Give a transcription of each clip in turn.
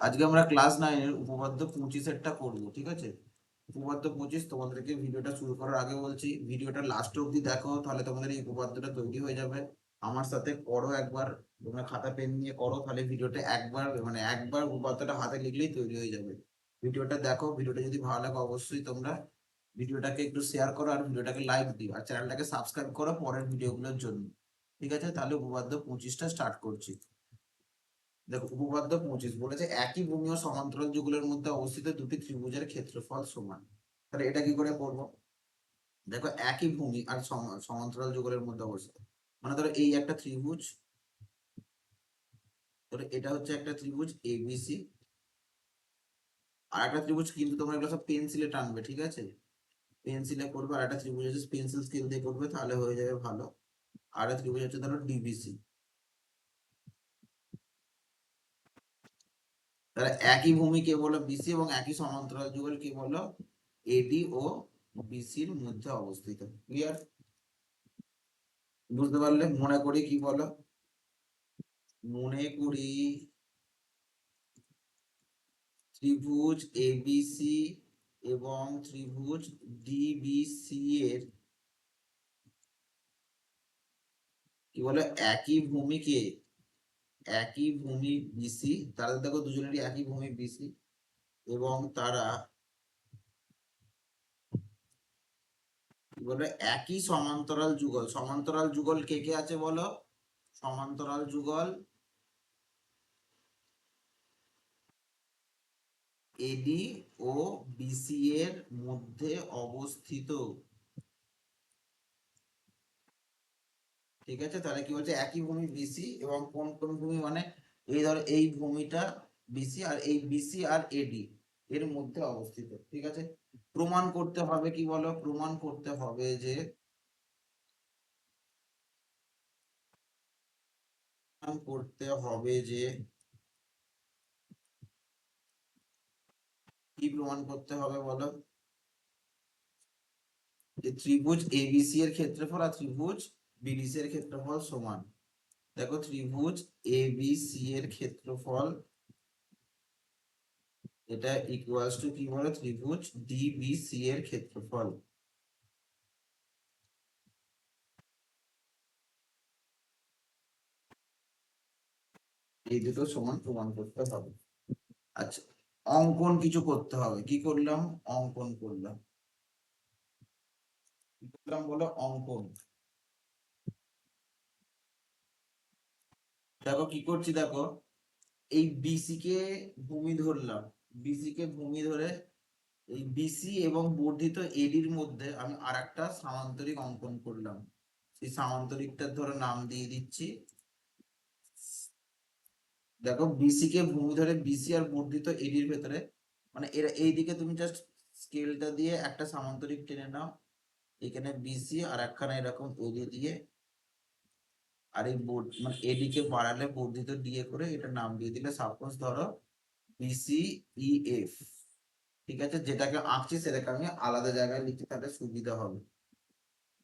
আজকে আমরা ক্লাস নাইনের উপপাদ্য পঁচিশেরটা করব, ঠিক আছে? উপপাদ্য পঁচিশ, তোমাদেরকে ভিডিওটা শুরু করার আগে বলছি ভিডিওটা লাস্ট অবধি দেখো, তাহলে তোমাদের এই উপপাদ্যটা তৈরি হয়ে যাবে। আমার সাথে করো একবার, তোমরা খাতা, পেন নিয়ে করো, তাহলে ভিডিওটা একবার মানে একবার উপপাদ্যটা হাতে লিখলেই তৈরি হয়ে যাবে। ভিডিওটা দেখো ভিডিওটা যদি ভালো লাগে অবশ্যই তোমরা ভিডিওটাকে একটু শেয়ার করো আর ভিডিওটাকে লাইক দিও, আর চ্যানেলটাকে সাবস্ক্রাইব করো পরের ভিডিওগুলোর জন্য। ঠিক আছে? তাহলে উপপাদ্য পঁচিশটা স্টার্ট করছি। দেখো উপপাদ্য পঁচিশ বলেছে, একই ভূমি ও সমান্তরাল যুগলের মধ্যে অবস্থিত দুটি ত্রিভুজের ক্ষেত্রফল সমান। তাহলে এটা কি করে করব? দেখো একই ভূমি আর সমান্তরাল যুগলের মধ্যে অবস্থিত। মানে ধরো এই একটা ত্রিভুজ, ধরো এটা হচ্ছে একটা ত্রিভুজ এবিসি আর একটা ত্রিভুজ কিন্তু তোমরা এগুলো সব পেন্সিলে টানবে, ঠিক আছে? পেন্সিলে করবে, আর একটা ত্রিভুজ হচ্ছে পেন্সিল স্কেল দিয়ে করবে, তাহলে হয়ে যাবে ভালো। আর একটা ত্রিভুজ হচ্ছে ধরো ডিবিসি তাহলে একই ভূমি কে বলো বিসি এবং একই সমান্তরাল যুগল কে বলো এডি ও বিসির মধ্যে অবস্থিত। ক্লিয়ার বুঝতে পারলে? মনে করি কি বলো? মনে করি ত্রিভুজ এবিসি এবং ত্রিভুজ ডিবিসি এর কি বলে? একই ভূমিকে একই ভূমি বিসি তারা দেখো দুজনেরই একই ভূমি বিসি এবং তারা কি বলে একই সমান্তরাল যুগল। সমান্তরাল যুগল কে কে আছে বলো? সমান্তরাল যুগল এডি ও বিসি এর মধ্যে অবস্থিত। ঠিক আছে? তাহলে কি বলছে? একই ভূমি বিসি এবং কোন কোন ভূমি মানে? এই ধর এই ভূমিটা বিসি আর এই বিসি আর এডি এর মধ্যে অবস্থিত, ঠিক আছে? প্রমাণ করতে হবে কি বলো? প্রমাণ করতে হবে যে করতে হবে যে কি প্রমাণ করতে হবে বলো? যে ত্রিভুজ এবিসি এর ক্ষেত্রফল আর ত্রিভুজ বিডিসি এর ক্ষেত্রফল সমান। দেখো ত্রিভুজ এবিসি এর ক্ষেত্রফল এটা ইকুয়ালস টু কি বলো? ত্রিভুজ ডিবিসি এর ক্ষেত্রফল। এই দুটো সমান প্রমাণ করতে হবে। আচ্ছা অঙ্কন কিছু করতে হবে। কি করলাম? অঙ্কন করলাম। কি করলাম বলো? অঙ্কন। দেখো কি করছি দেখো, এই বিসি কে ভূমি ধরলাম। বিসি কে ভূমি ধরে এই বিসি এবং বর্ধিত এডির মধ্যে আমি আর একটা সামান্তরিক অঙ্কন করলাম। সেই সামান্তরিকটার ধরো নাম দিয়ে দিচ্ছি। দেখো বিসি কে ভূমি ধরে বিসি আর বর্ধিত এডির ভেতরে মানে এরা এইদিকে তুমি জাস্ট স্কেলটা দিয়ে একটা সামান্তরিক টেনে নাও। এখানে বিসি আর একখানে এরকম এডি দিয়ে আর এই বোর্ড মানে এডিকে বাড়ালে বর্ধিত ডিএ করে এটা নাম দিয়ে দিলে সাপোজ ধরো বিসি ইএফ ঠিক আছে? যেটাকে আঁকছি সেটাকে আমি আলাদা জায়গায় লিখতে সুবিধা হবে।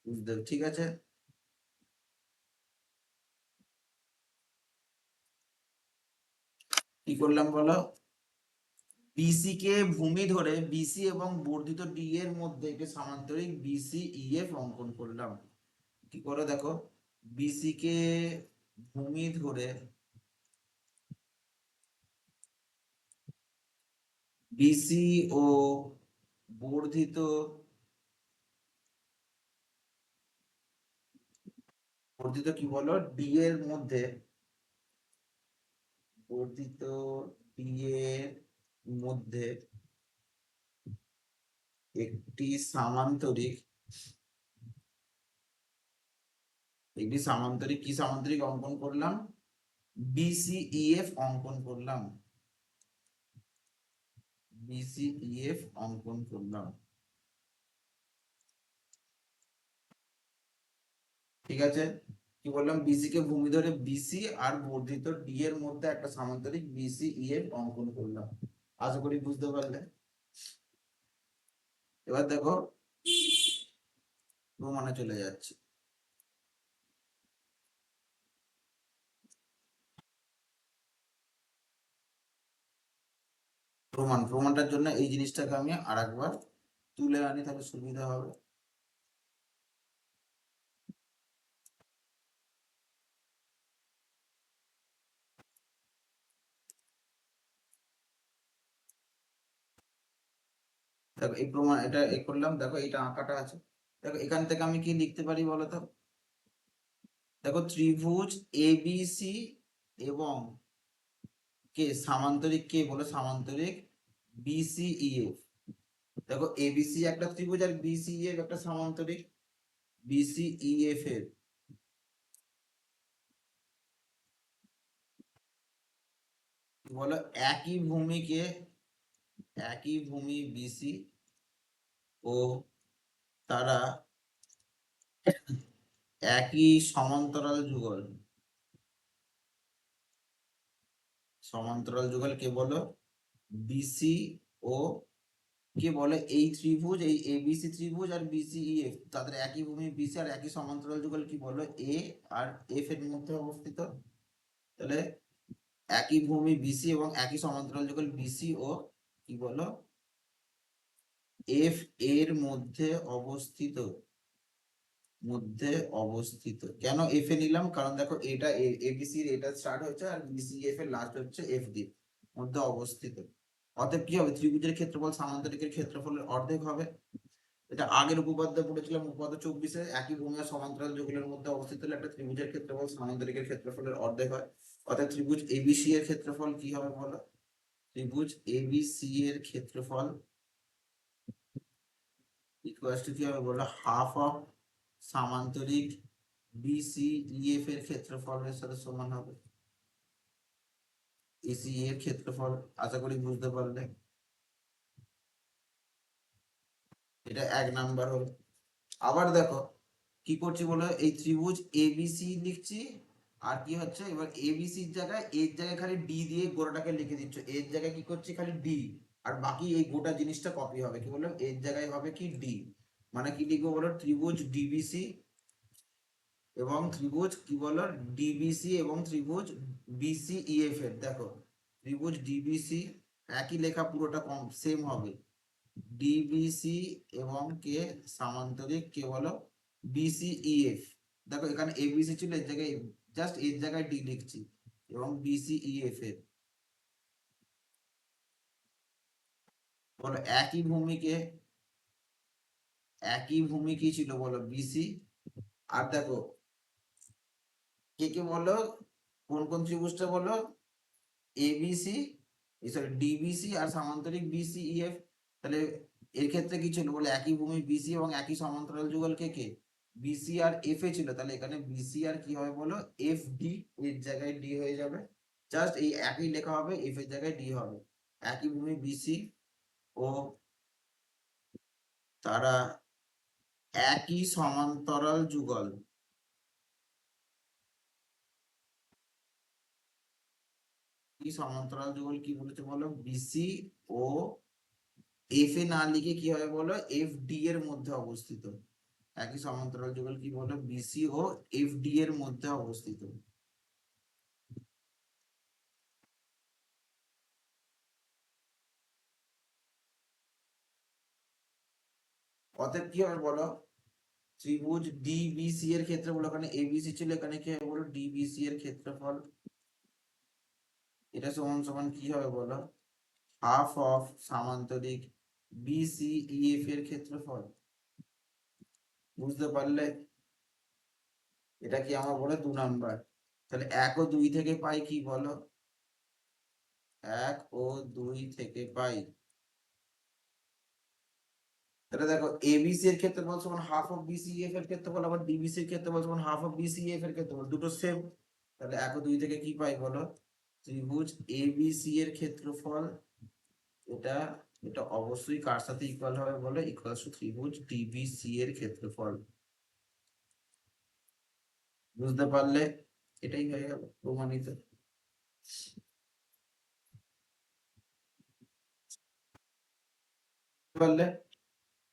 বুঝতে ঠিক আছে? কি করলাম বলো? বিসি কে ভূমি ধরে বিসি এবং বর্ধিত ডি এর মধ্যে সামান্তরিক বিসি ইএফ অঙ্কন করলাম। কি করে দেখো? বিসি কে ভূমি ধরে বিসি ও বর্ধিত বর্ধিত কি বলো? ডি এর মধ্যে বর্ধিত ডি এর মধ্যে একটি সামান্তরিক একটি সামান্তরিক কি সামান্তরিক অঙ্কন করলাম? বিসিইএফ অঙ্কন করলাম। বিসিইএফ অঙ্কন করলাম। ঠিক আছে? কি বললাম? বিসি কে ভূমি ধরে বিসি আর বর্ধিত ডি এর মধ্যে একটা সামান্তরিক বিসিইএফ অঙ্কন করলাম। আশা করি বুঝতে পারলে। এবার দেখো, প্রমাণে চলে যাচ্ছে। প্রমাণ, প্রমাণটার জন্য এই জিনিসটাকে আমি আর একবার তুলে আনি, তাহলে সুবিধা হবে। দেখো, এই প্রমাণ, এটা এ করলাম, দেখো এটা আঁকাটা আছে। দেখো, এখান থেকে আমি কি লিখতে পারি বলো তো? দেখো, ত্রিভুজ এবিসি এবং কে? সামান্তরিক কে বলো? সামান্তরিক বিসিইএফ দেখো এবিসি একটা ত্রিভুজ আর বিসিইএফ একটা সামান্তরিক বিসিইএফ এর। বলো? একই ভূমিকে, একই ভূমি বিসি ও তারা একই সমান্তরাল যুগল। সমান্তরাল যুগল কে বলো? বিসি ও কে বলে? এই ত্রিভুজ, এই এবিসি ত্রিভুজ আর বিসিইএফ তাদের একই ভূমি বিসি আর একই সমান্তরাল যুগল কি বলো? এ আর এফ এর মধ্যে অবস্থিত। তাহলে একই ভূমি বিসি এবং একই সমান্তরাল যুগল বিসি ও কি বলো? এফ এর মধ্যে অবস্থিত। মধ্যে অবস্থিত। কেন এফ এ নিলাম? কারণ দেখো এটা এবিসি এটা স্টার্ট হচ্ছে আর বিসিএফ এর লাস্ট হচ্ছে এফ দিয়ে মধ্যে অবস্থিত। অতএব কি হবে? ত্রিভুজের ক্ষেত্রফল, সামান্তরিকের ক্ষেত্রফলের অর্ধেক হবে। এটা আগের উপপাদ্য পড়েছিলাম উপপাদ্য চব্বিশে, একই ভূমি সমান্তরাল যুগলের মধ্যে অবস্থিত হলে একটা ত্রিভুজের ক্ষেত্রফল, সামান্তরিকের ক্ষেত্রফলের অর্ধেক হয়। অর্থাৎ ত্রিভুজ এবিসি এর ক্ষেত্রফল কি হবে বলো? ত্রিভুজ এবিসি এর ক্ষেত্রফল ইকুয়াল টু কি হবে বলো? হাফ অফ সামান্তরিক বিসিইএফ এর ক্ষেত্রফলের সাথে সমান হবে। এসি এর ক্ষেত্রফল, আশা করি বুঝতে পারলে এটা এক নাম্বার হলো। আবার দেখো, কি করছি বলো? এই ত্রিভুজ এবিসি লিখছি, আর কি হচ্ছে? এবার এবিসির জায়গায় এর জায়গায় খালি ডি দিয়ে গোটাটাকে লিখে দিচ্ছ। এর জায়গায় কি করছি? খালি ডি আর বাকি এই গোটা জিনিসটা কপি হবে। কি বললাম? এর জায়গায় হবে কি ডি মানে কি লিখব বলো? ত্রিভুজ ডিবিসি এবং ত্রিভুজ কি বলো? ডিবিসি এবং ত্রিভুজ বিসিইএফ এর। দেখো, ত্রিভুজ ডিবিসি একই লেখা পুরোটা কম সেম হবে। ডিবিসি এবং কে? সামান্তরিক, কে বলো? বিসিইএফ দেখো, এখানে এবিসি ছিল, এর জায়গায় জাস্ট এর জায়গায় ডি লিখছি এবং বিসিইএফ এর। বলো, একই ভূমিকে একই ভূমি কি ছিল বলো বিসি আর দেখো, কে কে বলো? কোন কোন ত্রিভুজটা বলো? এবিসি সরি ডিবিসি আর সামান্তরিক বিসিইএফ তাহলে এর ক্ষেত্রে কি ছিল বলে? একই ভূমি বিসি এবং একই সমান্তরাল যুগল কে কে? বিসি আর এফ এ ছিল, তাহলে এখানে বিসি আর কি হবে বলো? এফ ডি এর জায়গায় ডি হয়ে যাবে। জাস্ট এই একই লেখা হবে এফ এর জায়গায় ডি হবে। একই ভূমি বিসি ও তারা একই সমান্তরাল যুগল। কি সমান্তরাল যুগল কি বলেছে বলো? বিসি ও এফ এ না লিখে কি হবে বলো? এফ ডি এর মধ্যে অবস্থিত। একই সমান্তরাল যুগল কি বলো? বিসি ও এফ ডি এর মধ্যে অবস্থিত। অতএব কি হবে বলো? ত্রিভুজ ডিবিসি এর ক্ষেত্রে বলো এখানে এবিসি ছিল, এখানে কি হবে বলো? ডিবিসি এর ক্ষেত্রফল। এটা সমান সমান কি হবে বলো? হাফ অফ সামান্তরিক বিসিইএফ এর ক্ষেত্রফল। বুঝতে পারলে? এটা কি আমার বলে? দু নাম্বার। তাহলে এক ও দুই থেকে পাই কি বলো? এক ও দুই থেকে পাই। তাহলে দেখো এবিসি এর ক্ষেত্রফল সমান হাফ অফ বিসিএফ এর ক্ষেত্রে ক্ষেত্রফল আবার ডিবিসি এর ক্ষেত্রফল সমান হাফ অফ বিসিএফ এর ক্ষেত্রফল দুটো সেম তাহলে এক দুই থেকে কি পাই বলো? ত্রিভুজ এবিসি এর ক্ষেত্রফল, এটা এটা অবশ্যই কার সাথে ইকুয়াল হবে বলে? ইকুয়াল টু ত্রিভুজ ডিবিসি এর ক্ষেত্রফল। বুঝতে পারলে? এটাই হয়ে গেল প্রমাণিত। পারলে?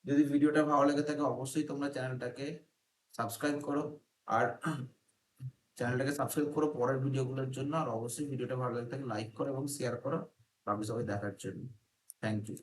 যদি ভিডিওটা ভালো লেগে থাকে, অবশ্যই তোমরা চ্যানেলটাকে সাবস্ক্রাইব করো। আর চ্যানেলটাকে সাবস্ক্রাইব করো পরের ভিডিওগুলোর জন্য। আর অবশ্যই ভিডিওটা ভালো লাগে থাকে, লাইক করো এবং শেয়ার করো। বাকি সবাই দেখার জন্য। Thank you.